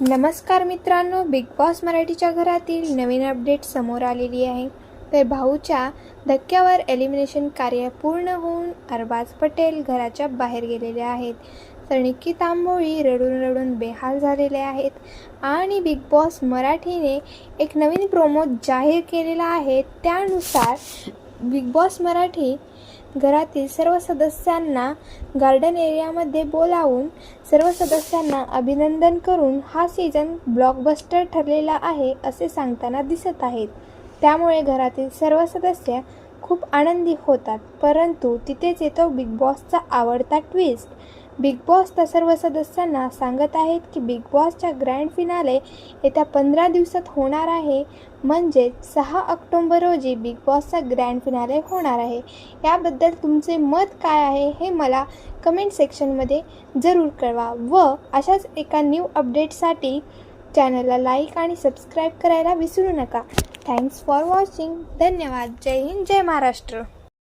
नमस्कार मित्रांनो big boss मराठीच्या घरातील नवीन अपडेट समोर आलेली आहे. तर भाऊच्या धक्क्यावर एलिमिनेशन कार्य पूर्ण होऊन अरबाज पटेल घराच्या बाहेर गेलेले आहेत. तर निक्की तांबोळी रडून रडून बेहाल झालेले आहेत आणि बिग बॉस मराठीने एक नवीन प्रोमो जाहीर केलेला आहे. त्यानुसार बिग बॉस मराठी घरातील सर्व सदस्यांना गार्डन एरियामध्ये बोलावून सर्व सदस्यांना अभिनंदन करून हा सीझन ब्लॉकबस्टर ठरलेला आहे असे सांगताना दिसत आहेत. त्यामुळे घरातील सर्व सदस्य खूप आनंदी होतात परंतु तिथेच येतो बिग बॉसचा आवडता ट्विस्ट बिग बॉस त्या सर्व सदस्यांना सांगत आहेत की बिग बॉसच्या ग्रँड फिनाले येत्या पंधरा दिवसात होणार आहे. म्हणजेच सहा ऑक्टोंबर रोजी बिग बॉसचा ग्रँड फिनाले होणार आहे. याबद्दल तुमचे मत काय आहे हे मला कमेंट सेक्शनमध्ये जरूर कळवा व अशाच एका न्यू अपडेटसाठी चॅनलला लाईक आणि सबस्क्राईब करायला विसरू नका. Thanks for watching. धन्यवाद. जय हिंद. जय महाराष्ट्र.